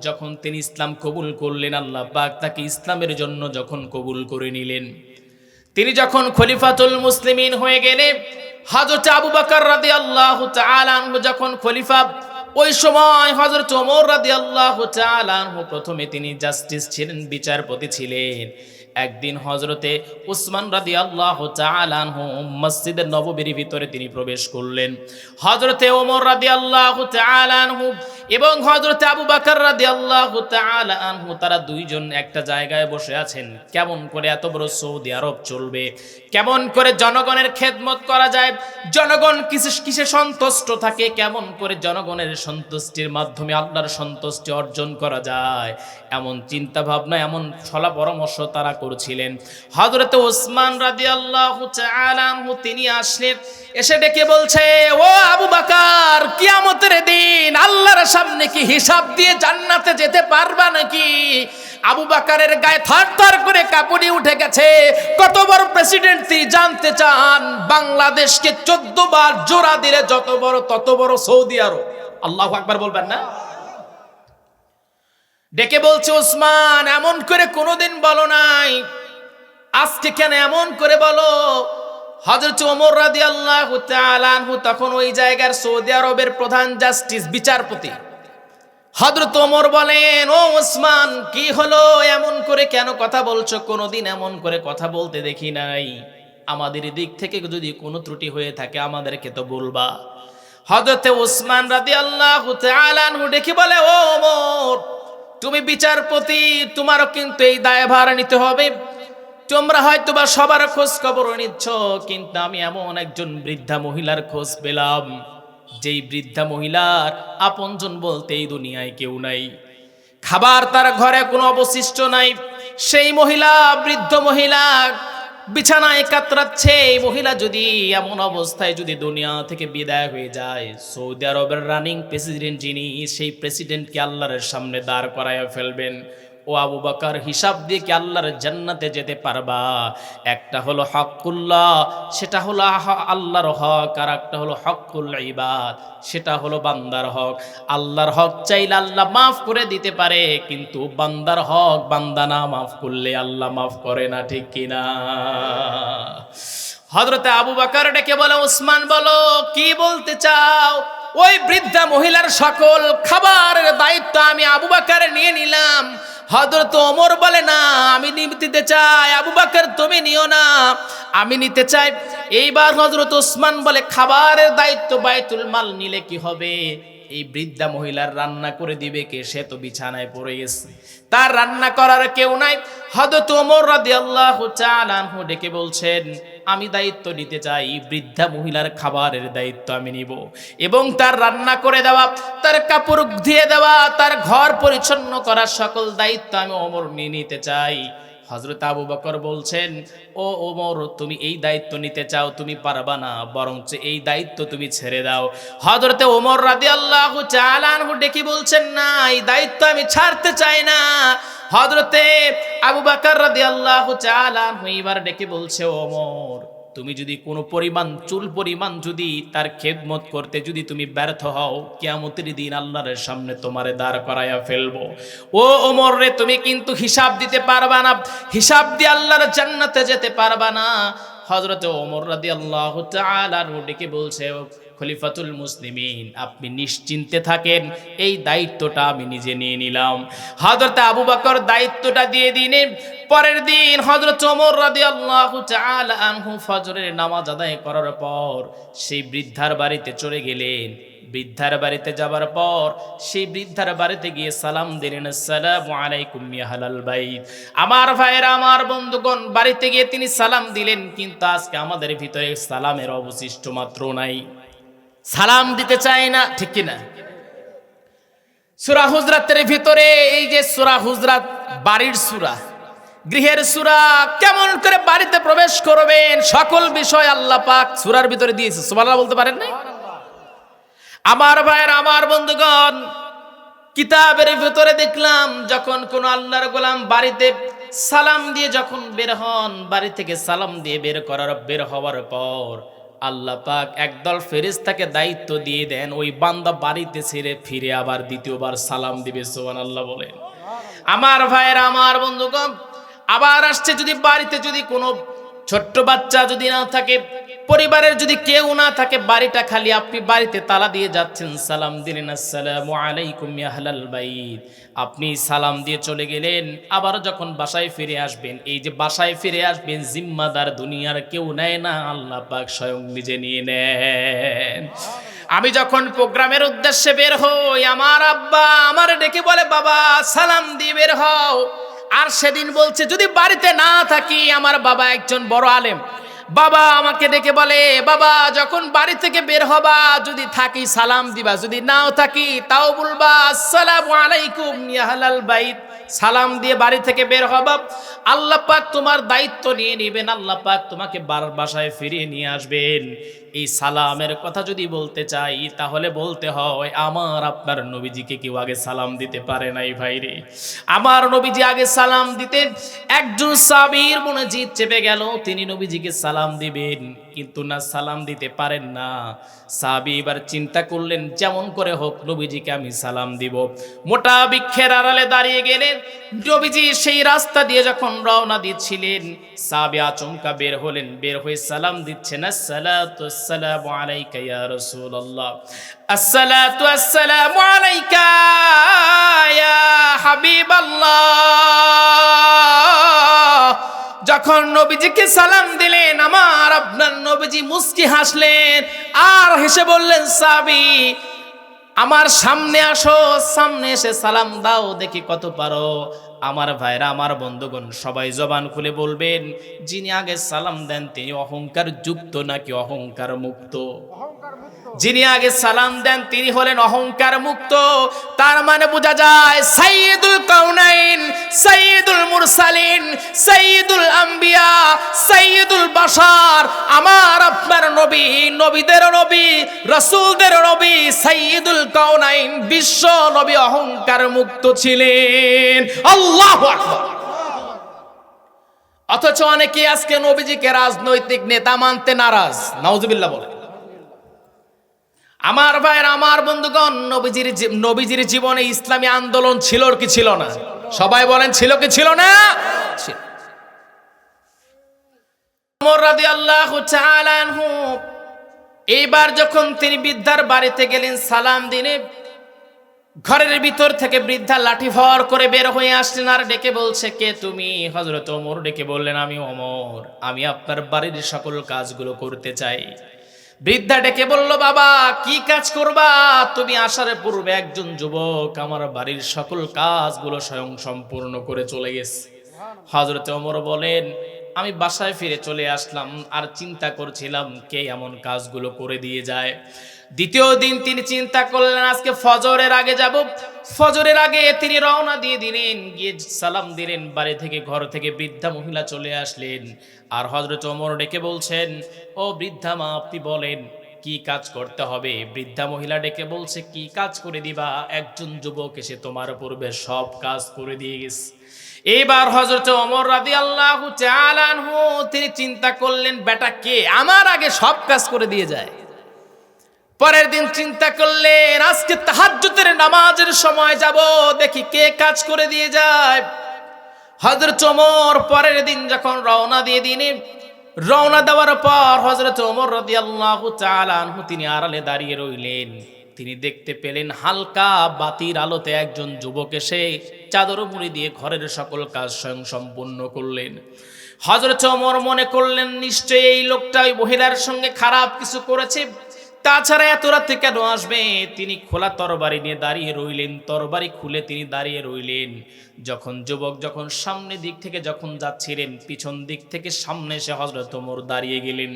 যখন তিনি ইসলাম কবুল করলেন, আল্লাহ পাক তাকে ইসলামের জন্য যখন কবুল করে নিলেন। তিনি যখন খলিফাতুল মুসলিমিন হয়ে গেলেন, হযরত আবু বকর রাদিয়াল্লাহু তাআলা যখন খলিফা ওই সময় হযরত ওমর তাআলা আনহু প্রথমে তিনি জাস্টিস ছিলেন, বিচারপতি ছিলেন। একদিন হজরতে উসমান রাদি আল্লাহ আনহু মসজিদের নববীর ভিতরে তিনি প্রবেশ করলেন। হজরতে ওমর রাদি আল্লাহ আনহু এবং হজরতে আবু বাকর রাদি আল্লাহ আনহু, তারা দুইজন একটা জায়গায় বসে আছেন। কেমন করে এত বড় সৌদি আরব চলবে? কেমন করে জনগণের খেদমত করা যায়? জনগণ কিসে কিসে সন্তুষ্ট থাকে? কেমন করে জনগণের সন্তুষ্টির মাধ্যমে আল্লাহর সন্তুষ্টি অর্জন করা যায়। এমন চিন্তা ভাবনা এমন ছলা পরামর্শ তারা করছিলেন। হজরত ওসমান রাদি আল্লাহ তিনি আসলেন, এসে ডেকে বলছে, ও আবু বাকার, কিয়ামতের দিন আল্লাহর সামনে কি হিসাব দিয়ে জান্নাতে যেতে পারবা নাকি? আবু বাকারের গায়ে থর থর করে কাপড়ি উঠে গেছে। কত বড় প্রেসিডেন্ট তিনি জানতে চান, বাংলাদেশকে চোদ্দ বার জোড়া দিলে যত বড়, তত বড় সৌদি আরব। আল্লাহ আকবার বলবেন না? ডেকে বলছে, ওসমান, এমন করে কোনোদিন বলো নাই। আজকে কেন এমন করে বলো? হজরত ওমর রাদি আল্লাহ আনহু তখন ওই জায়গার সৌদি আরবের প্রধান জাস্টিস, বিচারপতি। হজরত ওমর বলেন, ও ওসমান, কি হলো? এমন করে কেন কথা বলছো? কোনোদিন এমন করে কথা বলতে দেখি নাই। আমাদের দিক থেকে যদি কোনো ত্রুটি হয়ে থাকে, আমাদেরকে তো বলবা। হজরতে ওসমান রাদি আল্লাহ ডেকে বলে, ও ওমর, তুমি বিচারপতি, তোমারও কিন্তু এই দায়ভার নিতে হবে। তোমরা হয়তো বা সবার খোঁজ খবর নিচ্ছ, কিন্তু আমি এমন একজন বৃদ্ধা মহিলার খোঁজ পেলাম। যেই বৃদ্ধা মহিলার আপনজন বলতে এই দুনিয়ায় কেউ নাই। খাবার তার ঘরে কোনো অবশিষ্ট নাই। সেই মহিলা, বৃদ্ধ মহিলা বিছানায় কাতরাচ্ছে, এই মহিলা যদি এমন অবস্থায় যদি দুনিয়া থেকে বিদায় হয়ে যায়, সৌদি আরবের রানিং প্রেসিডেন্ট যিনি, সেই প্রেসিডেন্টকে আল্লাহর সামনে দাঁড় করায় ফেলবেন। ও আবু বাকার হিসাব দিয়ে কি আল্লাহর জান্নাতে যেতে পারবা? একটা হলো হকুল্লাহ সেটা হলো আল্লাহর হক, আর একটা হলো হকুল ইবাদ, সেটা হলো বান্দার হক। আল্লাহর হক চাইলে আল্লাহ মাফ করে দিতে পারে, কিন্তু বান্দার হক বান্দা না মাফ করলে আল্লাহ মাফ করে না, ঠিক কিনা হজরতে আবু বাকার ডেকে বলে উসমান বলো, কি বলতে চাও? ওই বৃদ্ধা মহিলার সকল খাবারের দায়িত্ব আমি আবু বাকার নিয়ে নিলাম। হজরত ওমর বলে, না, আমি নিতে চাই। আবু বাকার, তুমি নিও না। আমি নিতে চাই। এইবার হজরত ওসমান বলে, খাবারের দায়িত্ব বাইতুল মাল নিলে কি হবে? এই বৃদ্ধা মহিলার রান্না করে দিবে কে? সে তো বিছানায় পড়ে গেছে। তার রান্না করার কেউ নাই। হযরত ওমর রাদিয়াল্লাহু তাআলা আনহু ডেকে বলছেন, আমি দায়িত্ব নিতে চাই বৃদ্ধা মহিলার খাবারের দায়িত্ব আমি নিব। এবং তার রান্না করে দেওয়া, তার কাপড় ধুয়ে দেওয়া, তার ঘর পরিচ্ছন্ন করার সকল দায়িত্ব আমি ওমর নিয়ে নিতে চাই। হজরত আবু বকর বলছেন, ও ওমর, তুমি এই দায়িত্ব নিতে চাও, তুমি পারবা না, বরঞ্চ এই দায়িত্ব তুমি ছেড়ে দাও। হজরতে ওমর রাদি আল্লাহ চালানহু ডেকে বলছেন, না, এই দায়িত্ব আমি ছাড়তে চাই না। হজরতে আবু বাকর রাদি আল্লাহ চালান এবার ডেকে বলছে, ওমর তুমি যদি কোনো পরিমাণ, চুল পরিমাণ যদি তার খেদমত করতে যদি তুমি ব্যর্থ হও, কেয়ামতের দিন আল্লাহর সামনে তোমারে দাঁড় করাইয়া ফেলব। ও ওমর রে, তুমি কিন্তু হিসাব দিতে পারবা না, হিসাব দিয়ে আল্লাহর জান্নাতে যেতে পারবা না। হজরত ওমর রাদি আল্লাহ ডেকে বলছে খলিফাতুল মুসলিমিন, আপনি নিশ্চিন্তে থাকেন, এই দায়িত্বটা আমি নিজে নিয়ে নিলাম। হজরত আবু বাকর দায়িত্বটা দিয়ে দিনে পরের দিন হজরত ওমর রাদিয়াল্লাহু তাআলা আনহু ফজরের নামাজ আদায় করার পর সেই বৃদ্ধার বাড়িতে চলে গেলেন। বৃদ্ধার বাড়িতে যাবার পর সেই বৃদ্ধার বাড়িতে গিয়ে সালাম দিলেন আমার ভাইয়েরা, আমার বন্ধুগণ, বাড়িতে গিয়ে তিনি সালাম দিলেন, কিন্তু আজকে আমাদের ভিতরে সালামের অবশিষ্ট মাত্র নাই। সালাম দিতে চায় না, ঠিক কিনা? সুরা হুজরাতের ভিতরে এই যে সুরা হুজরাত, বাড়ির সুরা, গৃহের সুরা, কেমন করে বাড়িতে প্রবেশ করবেন? সকল বিষয় আল্লাহ পাক সুরার ভিতরে দিয়েছে। সুবহানাল্লাহ বলতে পারেন না আমার ভাইয়ের, আমার বন্ধুগণ, কিতাবের ভিতরে দেখলাম, যখন কোন আল্লাহর গোলাম বাড়িতে সালাম দিয়ে যখন বের হন, বাড়ি থেকে সালাম দিয়ে বের করার, বের হওয়ার পর আল্লাহ পাক একদল ফেরিস্তাকে দায়িত্ব দিয়ে দেন, ওই বান্দা বাড়িতে ছেড়ে ফিরে আবার দ্বিতীয়বার সালাম দিবে সোহান আল্লাহ বলেন। আমার ভাইয়ের, আমার বন্ধুগণ, আবার আসছে যদি বাড়িতে যদি কোনো ছোট্ট বাচ্চা যদি না থাকে পরিবারের যদি কেউ না থাকে, বাড়িটা খালি আপনি বাড়িতে তালা দিয়ে যাচ্ছেন, সালাম দিলেন, আসসালামু আলাইকুম ইয়া আহলাল বাইত। আপনি সালাম দিয়ে চলে গেলেন, আবার যখন বাসায় ফিরে আসবেন, এই যে বাসায় ফিরে আসবেন, জিম্মাদার দুনিয়ার কেউ নেয় না, আল্লাহ পাক স্বয়ং নিজে নিয়ে নেন। আমি যখন প্রোগ্রামের উদ্দেশ্যে বের হই, আমার আব্বা আমার ডেকে বলে, বাবা, সালাম দিয়ে বের হও। আর সেদিন বলছে, যদি বাড়িতে না থাকি, আমার বাবা একজন বড় আলেম। বাবা আমাকে ডেকে বলে, বাবা, যখন বাড়ি থেকে বের হবা, যদি থাকি সালাম দিবা, যদি নাও থাকি, তাও বলবা, আসসালামু আলাইকুম, ইয়া আহলাল বাইত। সালাম দিয়ে বাড়ি থেকে বের হবা। আল্লাহ পাক তোমার দায়িত্ব নিয়ে নেবেন, আল্লাহ পাক তোমাকে বার বাসায় ফিরিয়ে নিয়ে আসবেন। এই সালামের কথা যদি বলতে চাই, তাহলে বলতে হয়, আমার আপনার নবীজিকে কেউ আগে সালাম দিতে পারে নাই ভাইরে আমার নবীজি আগে সালাম দিতেন, একজন সাবির মনে জিত চেপে গেল, তিনি নবীজিকে সালাম দিবেন। কিন্তু না সালাম দিতে পারেন না। সাবি এবার চিন্তা করলেন, যেমন করে হোক নবীজিকে আমি সালাম দিব। মোটা বৃক্ষের আড়ালে দাঁড়িয়ে গেলেন, নবীজি সেই রাস্তা দিয়ে যখন রওনা দিচ্ছিলেন সাবি আচমকা বের হলেন, বের হয়ে সালাম দিচ্ছেন আসসালামু আলাইকা ইয়া রাসূলুল্লাহ। আসসালাতু আসসালামু আলাইকা ইয়া হাবিবাল্লাহ। যখন নবীজিকে সালাম দিলেন, আমার আপনার নবীজি মুস্কি হাসলেন আর হেসে বললেন সাবি আমার সামনে আসো, সামনে এসে সালাম দাও, দেখি কত পারো। আমার ভাইরা আমার বন্ধুগণ সবাই জবান খুলে বলবেন যিনি আগে সালাম দেন তিনি অহংকার যুক্ত নাকি অহংকার মুক্ত? যিনি আগে সালাম দেন তিনি হলেন অহংকার মুক্ত। তার মানে বোঝা যায় সাইয়্যিদুল কাউনাইন সাইয়্যিদুল মুরসালিন সাইয়্যিদুল আম্বিয়া সাইয়্যিদুল বাশার। আমার আপনার নবী নবীদের নবী রাসূলদের নবী সাইয়্যিদুল কাউনাইন বিশ্ব নবী অহংকার মুক্ত ছিলেন। আল্লাহু অথচ অনেকে আজকে নবীজিকে রাজনৈতিক নেতা মানতে নারাজ। নাউজুবিল্লাহ বলে। আমার ভাইয়ের, আমার বন্ধুগণ, নবীজির নবীজির জীবনে ইসলামী আন্দোলন ছিল কি ছিল না? সবাই বলেন, ছিল কি ছিল না? এইবার যখন তিনি বৃদ্ধার বাড়িতে গেলেন, সালাম দিনে ঘরের ভিতর থেকে বৃদ্ধা লাঠি ভর করে বের হয়ে আসলেন আর ডেকে বলছে, কে তুমি? হজরত ওমর ডেকে বললেন, আমি ওমর, আমি আপনার বাড়ির সকল কাজগুলো করতে চাই। বৃদ্ধা ডেকে বলল, বাবা, কি কাজ করবা? তুমি আসার পূর্বে একজন যুবক আমার বাড়ির সকল কাজগুলো স্বয়ং সম্পূর্ণ করে চলে গেছে। হজরত ওমর বলেন, আমি বাসায় ফিরে চলে আসলাম আর চিন্তা করছিলাম কে এমন কাজগুলো করে দিয়ে যায়। দ্বিতীয় দিন তিনি চিন্তা করলেন, আজকে ফজরের আগে যাব। ফজরের আগে তিনি রওনা দিয়ে দিলেন, গিয়ে সালাম দিলেন, বাড়ি থেকে ঘর থেকে বৃদ্ধা মহিলা চলে আসলেন। আর হজরত ওমর ডেকে বলছেন, ও বৃদ্ধা মা, আপনি বলেন, কি কাজ করতে হবে? বৃদ্ধা মহিলা ডেকে বলছে, কি কাজ করে দিবা? একজন যুবক এসে তোমার পূর্বে সব কাজ করে দিয়ে গেছে। এবার হজরত ওমর রাদি আল্লাহ তিনি চিন্তা করলেন, বেটা, কে আমার আগে সব কাজ করে দিয়ে যায়? পরের দিন চিন্তা করলেন আজকে তাহাজ্জুদের নামাজের সময় যাব, দেখি কে কাজ করে দিয়ে যায়। হজরত ওমর পরের দিন যখন রওনা দিয়ে দিনে রওনা দেওয়ার পর হজরত ওমর রাদিয়াল্লাহু তাআলা আনহু তিনি আড়ালে দাঁড়িয়ে রইলেন। তিনি দেখতে পেলেন হালকা বাতির আলোতে একজন যুবক এসে চাদর মুড়ি দিয়ে ঘরের সকল কাজ স্বয়ং সম্পূর্ণ করলেন। হজরত ওমর মনে করলেন, নিশ্চয়ই এই লোকটা ওই মহিলার সঙ্গে খারাপ কিছু করেছে। তাছাড়া এত রাতে কেন আসবে? তিনি খোলা তরবারি নিয়ে দাঁড়িয়ে রইলেন, তরবারি খুলে তিনি দাঁড়িয়ে রইলেন। যখন যুবক যখন সামনে দিক থেকে যখন যাচ্ছিলেন, পিছন দিক থেকে সামনে এসে হজরত ওমর দাঁড়িয়ে গেলেন।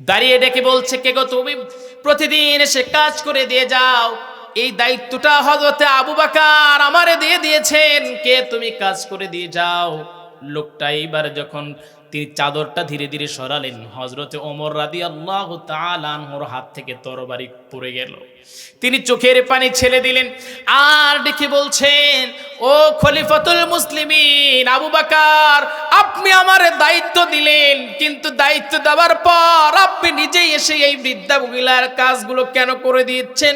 দাঁড়িয়ে ডেকে বলছে, কে গো তুমি? প্রতিদিন এসে কাজ করে দিয়ে যাও। এই দায়িত্বটা হজরতে আবু বাকার আমারে দিয়ে দিয়েছেন। কে তুমি কাজ করে দিয়ে যাও? লোকটা এইবার যখন তিনি চাদরটা ধীরে ধীরে সরালেন। হজরতে ওমর রাদি আল্লাহ তালানহর হাত থেকে তরবারি পড়ে গেল। তিনি চোখের পানি ছেড়ে দিলেন। আর ডেকে বলছেন ও খলিফাতুল মুসলিমিন, আবু বাকার, আপনি আমার দায়িত্ব দিলেন, কিন্তু দায়িত্ব দেওয়ার পর আপনি নিজেই এসে এই বৃদ্ধা মহিলার কাজগুলো কেন করে দিচ্ছেন?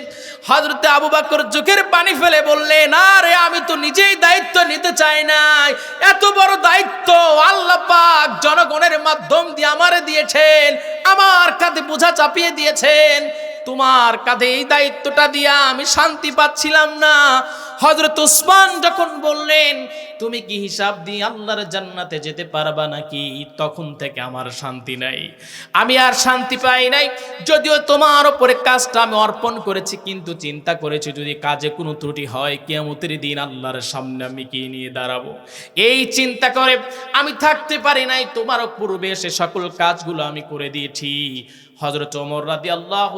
হজরতে আবু বাকর চোখের পানি ফেলে বললেন, আরে, আমি তো নিজেই দায়িত্ব নিতে চাই নাই। এত বড় দায়িত্ব আল্লাহ পাক জনগণের মাধ্যম দিয়ে আমারে দিয়েছেন, আমার কাঁধে বোঝা চাপিয়ে দিয়েছেন। তোমার কাঁধে এই দায়িত্বটা দিয়া আমি শান্তি পাচ্ছিলাম না। হজরত উসমান যখন বললেন, তুমি কি হিসাব দিয়ে আল্লাহর জান্নাতে যেতে পারবা নাকি? তখন থেকে আমার শান্তি নাই। আমি আর শান্তি পাই নাই। যদিও তোমার ওপরে কাজটা আমি অর্পণ করেছি, কিন্তু চিন্তা করেছি যদি কাজে কোনো ত্রুটি হয় কেমতের দিন আল্লাহর সামনে আমি কি নিয়ে দাঁড়াবো? এই চিন্তা করে আমি থাকতে পারি নাই। তোমার পূর্বে এসে সকল কাজগুলো আমি করে দিয়েছি। হজরত ওমর রাদি আল্লাহ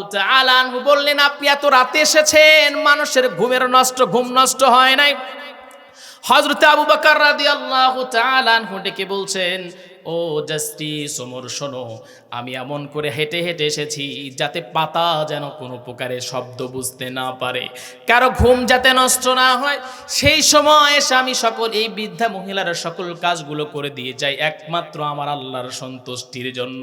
বললেন, আপনি এত রাতে এসেছেন? মানুষের ঘুমের নষ্ট, ঘুম নষ্ট হয় নাই। হজরত আবু বকর রাদি আল্লাহ ডেকে বলছেন, ও জাস্টিস ওমর, শোনো, আমি এমন করে হেঁটে হেঁটে এসেছি যাতে পাতা যেন কোনো প্রকারে শব্দ বুঝতে না পারে। কারও ঘুম যাতে নষ্ট না হয়, সেই সময় এসে আমি সকল এই বৃদ্ধা মহিলারা সকল কাজগুলো করে দিয়ে যাই, একমাত্র আমার আল্লাহর সন্তুষ্টির জন্য।